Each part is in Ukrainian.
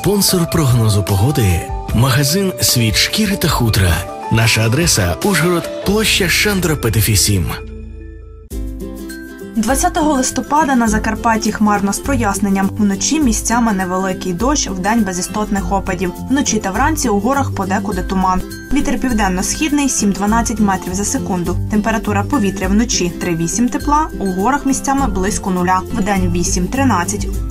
Спонсор прогнозу погоди магазин Світ шкіри та хутра. Наша адреса Ужгород, площа Шандра Петефі 7. 20 листопада на Закарпатті хмарно з проясненням. Вночі місцями невеликий дощ, вдень без істотних опадів. Вночі та вранці у горах подекуди туман. Вітер південно-східний 7-12 метрів за секунду. Температура повітря вночі 3-8 тепла, у горах місцями близько нуля. Вдень 8-13.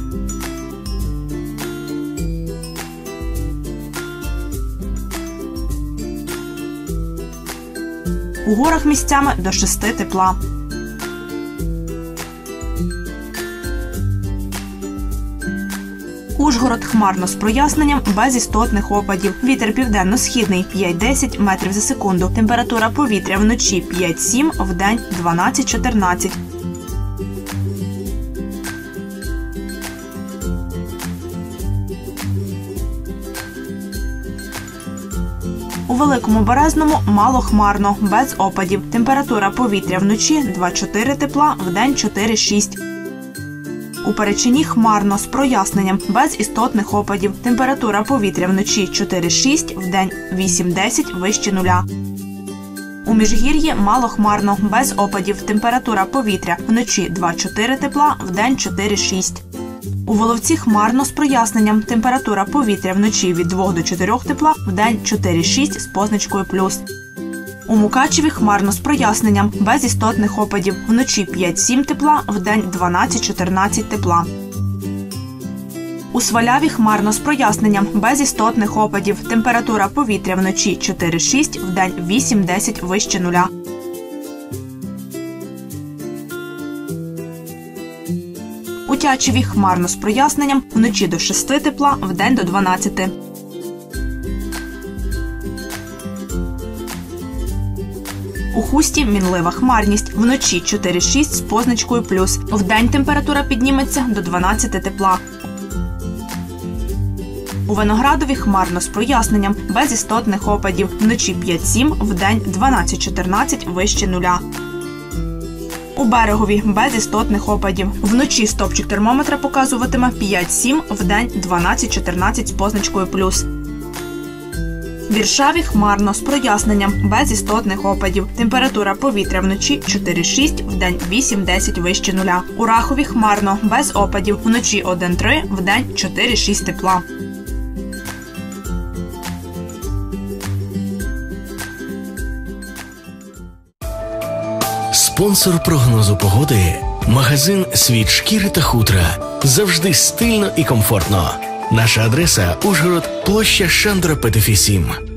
У горах місцями до 6 тепла. Ужгород хмарно з проясненням без істотних опадів. Вітер південно-східний 5-10 метрів за секунду. Температура повітря вночі 5-7, вдень 12-14. Великому березному мало хмарно, без опадів. Температура повітря вночі 2-4 тепла, вдень 4-6. У перечині хмарно з проясненням, без істотних опадів. Температура повітря вночі 4-6, вдень 8-10 вище нуля. У міжгір'ї мало хмарно, без опадів. Температура повітря вночі 2-4 тепла, вдень 4-6. У Воловці хмарно з проясненням. Температура повітря вночі від 2 до 4 тепла, вдень 4-6 з позначкою плюс. У Мукачеві хмарно з проясненням, без істотних опадів. Вночі 5-7 тепла, вдень 12-14 тепла. У Сваляві хмарно з проясненням, без істотних опадів. Температура повітря вночі 4-6, вдень 8-10 вище нуля. Тячеві хмарно з проясненням, вночі до 6 тепла, вдень до 12. У хусті мінлива хмарність. Вночі 4-6 з позначкою плюс. Вдень температура підніметься до 12 тепла. У Виноградові хмарно з проясненням, без істотних опадів. Вночі 5-7, вдень 12-14 вище нуля. У берегові без істотних опадів. Вночі стопчик термометра показуватиме 5-7, вдень 12-14 з позначкою плюс. Віршаві хмарно з проясненням, без істотних опадів. Температура повітря вночі 4-6, вдень 8-10 вище нуля. У Рахові хмарно, без опадів. Вночі 1-3, вдень 4-6 тепла. Спонсор прогнозу погоди магазин Світ шкіри та хутра. Завжди стильно і комфортно. Наша адреса Ужгород, площа Шандра Петефі 7.